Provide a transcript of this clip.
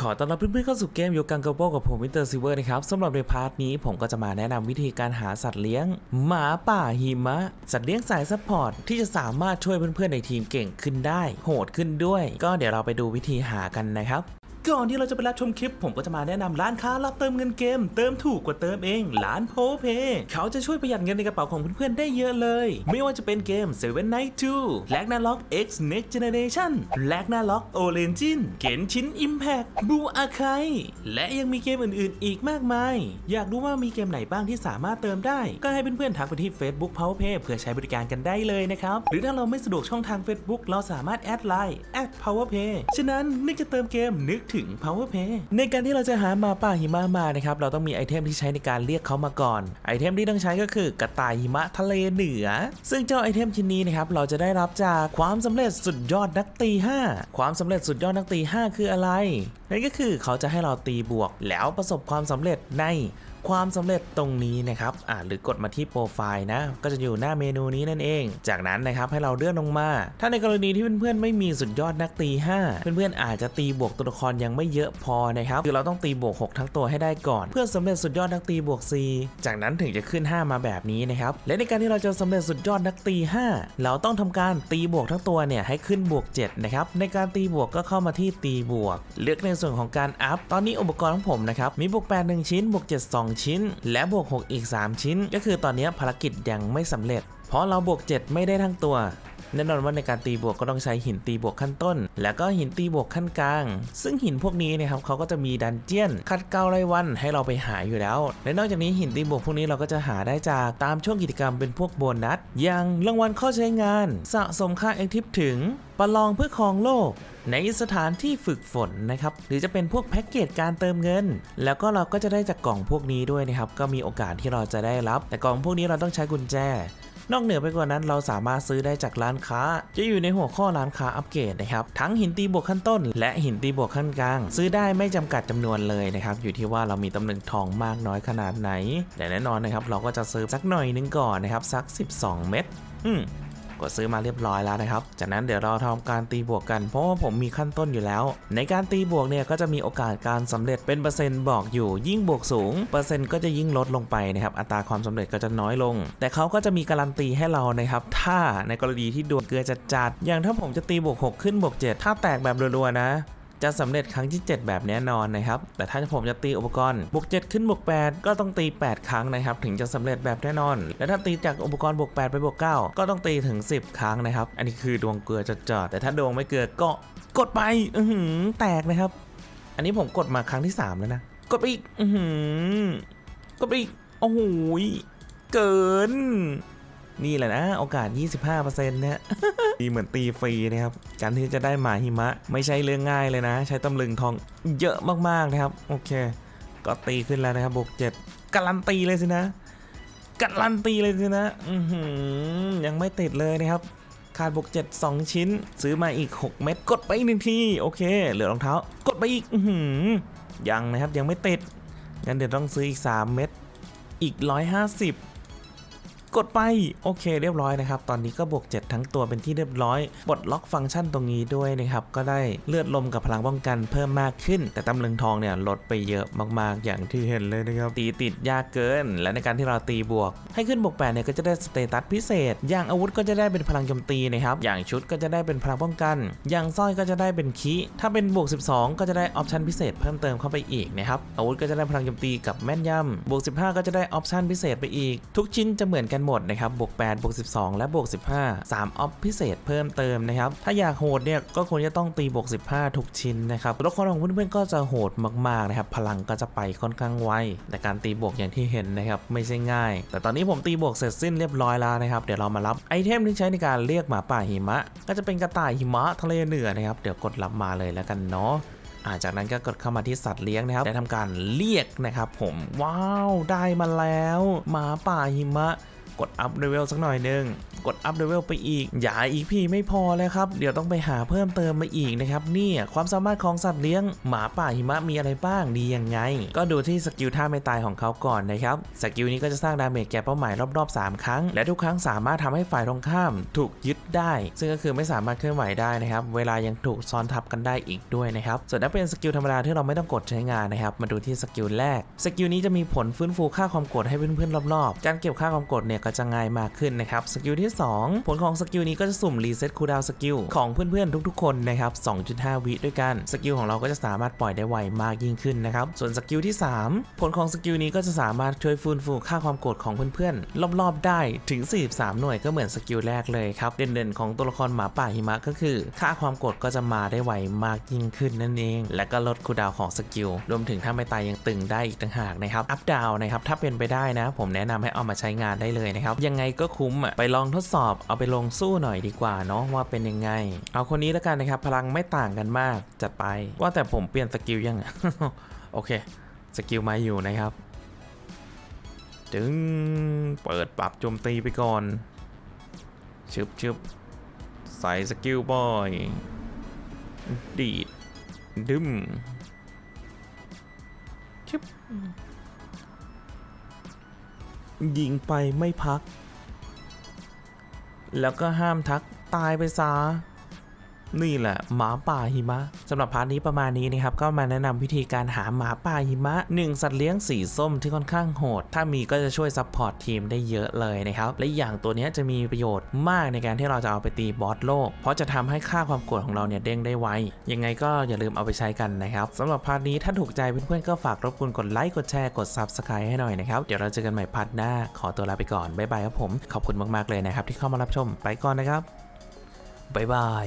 ขอต้อนรับเพื่อนๆเข้าสู่เกมโยกังกาโปกับผมวิเตอร์ซิเวอร์นะครับสำหรับในพาร์ทนี้ผมก็จะมาแนะนำวิธีการหาสัตว์เลี้ยง หมาป่าหิมะ สัตว์เลี้ยงสายซัพพอร์ตที่จะสามารถช่วยเพื่อนๆในทีมเก่งขึ้นได้ โหดขึ้นด้วย ก็เดี๋ยวเราไปดูวิธีหากันนะครับ ก่อนที่เราจะไปรับชมคลิป ผมก็จะมาแนะนำร้านค้ารับเติมเงินเกม เติมถูกกว่าเติมเอง ร้านโพเพเขาจะช่วยประหยัดเงินในกระเป๋าของเพื่อนๆได้เยอะเลย ไม่ว่าจะเป็นเกม Seven Night 2 l a g n a r o k X Next Generation l a g n a r o k Origin เกนชิน Impact บูอาคายและยังมีเกมอื่นๆ อีกมากมาย อยากรู้ว่ามีเกมไหนบ้างที่สามารถเติมได้ ก็ให้เพื่อนๆทักไปที่ Facebook PowerPay เพื่อใช้บริการกันได้เลยนะครับ หรือถ้าเราไม่สะดวกช่องทาง Facebook เราสามารถแอดไลน์ @PowerPay ฉะนั้นนึกจะเติมเกมนึกถึง PowerPay ในการที่เราจะหาหมาป่าหิมะมานะครับเราต้องมีไอเทมที่ใช้ในการเรียกเขามาก่อน ไอเทมที่ต้องใช้ก็คือกระต่ายหิมะทะเลเหนือ ซึ่งเจ้าไอเทมชิ้นนี้นะครับเราจะได้รับจากความสำเร็จสุดยอดนักตี 5 ความสำเร็จสุดยอดนักตี 5 คืออะไรนั่นก็คือเขาจะให้เราตีบวกแล้วประสบความสำเร็จในความสำเร็จตรงนี้นะครับอ่าหรือกดมาที่โปรไฟล์นะ ก็จะอยู่หน้าเมนูนี้นั่นเอง จากนั้นนะครับให้เราเลื่อนลงมา ถ้าในกรณีที่เพื่อนๆไม่มีสุดยอดนักตี 5 เพื่อนๆอาจจะตีบวกตัวละครยังไม่เยอะพอนะครับ คือเราต้องตีบวก 6 ทั้งตัวให้ได้ก่อน เพื่อสำเร็จสุดยอดนักตีบวก 4 จากนั้นถึงจะขึ้น 5 มาแบบนี้นะครับ และในการที่เราจะสำเร็จสุดยอดนักตี 5 เราต้องทำการตีบวกทั้งตัวเนี่ยให้ขึ้นบวก 7 นะครับ ในการตีบวกก็เข้ามาที่ตีบวก เลือกในส่วนของการอัพ ตอนนี้อุปกรณ์ของผมนะครับ มีบวก8 1ชิ้น บวก 7 2ชิ้น และบวก 6 อีก 3 ชิ้น ก็คือตอนนี้ภารกิจยังไม่สำเร็จ เพราะเราบวก 7 ไม่ได้ทั้งตัว แน่นอนว่าในการตีบวกก็ต้องใช้หินตีบวกขั้นต้น แล้วก็หินตีบวกขั้นกลาง ซึ่งหินพวกนี้นะครับเขาก็จะมีดันเจียนคัดเการายวันให้เราไปหาอยู่แล้ว และนอกจากนี้หินตีบวกพวกนี้เราก็จะหาได้จากตามช่วงกิจกรรมเป็นพวกโบนัส อย่างรางวัลข้อใช้งาน สะสมค่าแอคทีฟถึงประลองเพื่อครองโลก ในสถานที่ฝึกฝนนะครับ หรือจะเป็นพวกแพ็กเกจการเติมเงิน แล้วก็เราก็จะได้จากกล่องพวกนี้ด้วยนะครับ ก็มีโอกาสที่เราจะได้รับ แต่กล่องพวกนี้เราต้องใช้กุญแจ นอกเหนือไปกว่านั้นเราสามารถซื้อได้จากร้านค้า จะอยู่ในหัวข้อร้านค้าอัปเกรดนะครับ ทั้งหินตีบวกขั้นต้น และหินตีบวกขั้นกลาง ซื้อได้ไม่จำกัดจำนวนเลยนะครับ อยู่ที่ว่าเรามีตำแหน่งทองมากน้อยขนาดไหน แต่แน่นอนนะครับเราก็จะซื้อสักหน่อยนึงก่อนนะครับสัก 12 เม็ดอืม กดซื้อมาเรียบร้อยแล้วนะครับ จากนั้นเดี๋ยวเราทำการตีบวกกัน เพราะว่าผมมีขั้นต้นอยู่แล้ว ในการตีบวกเนี่ยก็จะมีโอกาสการสำเร็จเป็นเปอร์เซ็นต์บอกอยู่ ยิ่งบวกสูง เปอร์เซ็นต์ก็จะยิ่งลดลงไปนะครับ อัตราความสำเร็จก็จะน้อยลง แต่เขาก็จะมีการันตีให้เรานะครับ ถ้าในกรณีที่ดวงเกลือจะจัดอย่างถ้าผมจะตีบวก 6 ขึ้นบวก 7 ถ้าแตกแบบรัวๆนะ จะสำเร็จครั้งที่ 7 แบบแน่นอนนะครับ แต่ถ้าผมจะตีอุปกรณ์บวก7ขึ้นบวก8ก็ต้องตี 8 ครั้งนะครับ ถึงจะสำเร็จแบบแน่นอน และถ้าตีจากอุปกรณ์บวก8ไปบวก9ก็ต้องตีถึง 10 ครั้งนะครับ อันนี้คือดวงเกลือจะจอดแต่ถ้าดวงไม่เกลือก็กดไปอือหือแตกนะครับ อันนี้ผมกดมาครั้งที่ 3 แล้วนะ กดไปอีกอือหือกดไปอีกโอ้โหเกิน นี่แหละนะ โอกาส 25%เนี่ยดีเหมือนตีฟรีนะครับ การที่จะได้หมาหิมะ ไม่ใช่เรื่องง่ายเลยนะ ใช้ตำลึงทองเยอะมากๆนะครับ โอเค ก็ตีขึ้นแล้วนะครับบวกเจ็ดการันตีเลยสินะการันตีเลยสินะยังไม่ติดเลยนะครับขาดบวกเจ็ดสองชิ้น ซื้อมาอีก 6 เม็ดกดไปอีกหนึ่งทีโอเค เหลือรองเท้ากดไปอีกอยังนะครับยังไม่ติดงั้นเดี๋ยวต้องซื้ออีก 3 เม็ดอีก 150 กดไปโอเคเรียบร้อยนะครับ ตอนนี้ก็บวก 7ทั้งตัวเป็นที่เรียบร้อยปลดล็อกฟังก์ชันตรงนี้ด้วยนะครับก็ได้เลือดลมกับพลังป้องกันเพิ่มมากขึ้น แต่ตำลึงทองเนี่ยลดไปเยอะมากๆ อย่างที่เห็นเลยนะครับตีติดยากเกิน และในการที่เราตีบวก ให้ขึ้นบวก8เนี่ยก็จะได้สเตตัสพิเศษ อย่างอาวุธก็จะได้เป็นพลังโจมตีนะครับอย่างชุดก็จะได้เป็นพลังป้องกัน อย่างสร้อยก็จะได้เป็นคีถ้าเป็นบวก 12 ก็จะได้ออปชันพิเศษเพิ่มเติมเข้าไปอีกนะครับอาวุธก็จะได้พลังโจมตีกับแม่นยำบวก 15 ก็จะได้ออปชันพิเศษไปอีก ทุกชิ้นจะเหมือนกันหมดนะครับบวก8บวก12 และบวก15 3 ออปพิเศษเพิ่มเติมนะครับ ถ้าอยากโหดเนี่ยก็ควรจะต้องตีบวก15 ทุกชิ้นนะครับตัวละครของเพื่อนๆก็จะโหดมากๆนะครับ พลังก็จะไปค่อนข้างไวแต่การตีบวกอย่างที่เห็นนะครับไม่ใช่ง่าย แต่ตอนนี้ผมตีบวกเสร็จสิ้นเรียบร้อยแล้วนะครับ เดี๋ยวเรามารับไอเทมที่ใช้ในการเรียกหมาป่าหิมะ ก็จะเป็นกระต่ายหิมะทะเลเหนือนะครับ เดี๋ยวกดรับมาเลยแล้วกันเนาะ่าจากนั้นก็กดเข้ามาที่สัตว์เลี้ยงนะครับ ได้ทำการเรียกนะครับผม ว้าว ได้มาแล้ว หมาป่าหิมะ กดอัพเลเวลสักหน่อยหนึง กดอัพเลเวลไปอีก อย่าอีกพี่ไม่พอเลยครับ เดี๋ยวต้องไปหาเพิ่มเติมมาอีกนะครับนี่ความสามารถของสัตว์เลี้ยงหมาป่าหิมะมีอะไรบ้างดียังไง ก็ดูที่สกิลท่าไม่ตายของเขาก่อนนะครับสกิลนี้ก็จะสร้างดาเมจแก่เป้าหมายรอบๆ 3 ครั้ง และทุกครั้งสามารถทำให้ฝ่ายตรงข้ามถูกยึดได้ ซึ่งก็คือไม่สามารถเคลื่อนไหวได้นะครับเวลายังถูกซ้อนทับกันได้อีกด้วยนะครับส่วนถ้าเป็นสกิลธรรมดาที่เราไม่ต้องกดใช้งานนะครับมาดูที่สกิลแรกสกิลนี้จะมีผลฟื้นฟูค่าความกดให้เพื่อนๆรอบๆ การเก็บค่าความกดเนี่ยก็จะง่ายมากขึ้นนะครับสกิลที่ 2 ผลของสกิลนี้ก็จะสุ่มรีเซ็ตคูลดาวสกิลของเพื่อนๆทุกๆคนนะครับ 2.5 วิด้วยกัน สกิลของเราก็จะสามารถปล่อยได้ไวมากยิ่งขึ้นนะครับ ส่วนสกิลที่ 3 ผลของสกิลนี้ก็จะสามารถช่วยฟื้นฟูค่าความโกดของเพื่อนๆรอบๆได้ถึง 43 หน่วยก็เหมือนสกิลแรกเลยครับ เด่นๆของตัวละครหมาป่าหิมะก็คือ ค่าความโกดก็จะมาได้ไวมากยิ่งขึ้นนั่นเอง และก็ลดคูลดาวของสกิลรวมถึงถ้าไม่ตายยังตึงได้อีกต่างหากนะครับอัพดาวนะครับถ้าเป็นไปได้นะ ผมแนะนำให้เอามาใช้งานได้เลยนะครับ ยังไงก็คุ้มอะไปลองทดสอบเอาไปลงสู้หน่อยดีกว่าเนาะว่าเป็นยังไง เอาคนนี้แล้วกันนะครับ พลังไม่ต่างกันมากจัดไปว่าแต่ผมเปลี่ยนสกิลยังโอเคสกิลมาอยู่นะครับจึงเปิดปรับโจมตีไปก่อนชึบชึบใส่สกิลบอยดีดดึมชึบ ยิงไปไม่พัก แล้วก็ห้ามทักตายไปซะ นี่แหละหมาป่าหิมะสำหรับพาร์ทนี้ประมาณนี้นะครับก็มาแนะนำวิธีการหาหมาป่าหิมะหนึ่งสัตว์เลี้ยงสีส้มที่ค่อนข้างโหด ถ้ามีก็จะช่วยซัพพอร์ตทีมได้เยอะเลยนะครับ และอย่างตัวนี้จะมีประโยชน์มากในการที่เราจะเอาไปตีบอสโลก เพราะจะทำให้ค่าความกรธของเราเนี่ยเด้งได้ไว ยังไงก็อย่าลืมเอาไปใช้กันนะครับสำหรับพาร์ทนี้ถ้าถูกใจเพื่อนๆก็ฝากรบกวนกดไลค์กดแชร์กด Subscribe ให้หน่อยนะครับเดี๋ยวเราเจอกันใหม่พาร์ทหน้า ขอตัวลาไปก่อนบ๊ายบายครับผมขอบคุณมากๆเลยนะครับที่เข้ามารับชมไปก่อนนะครับบ๊ายบาย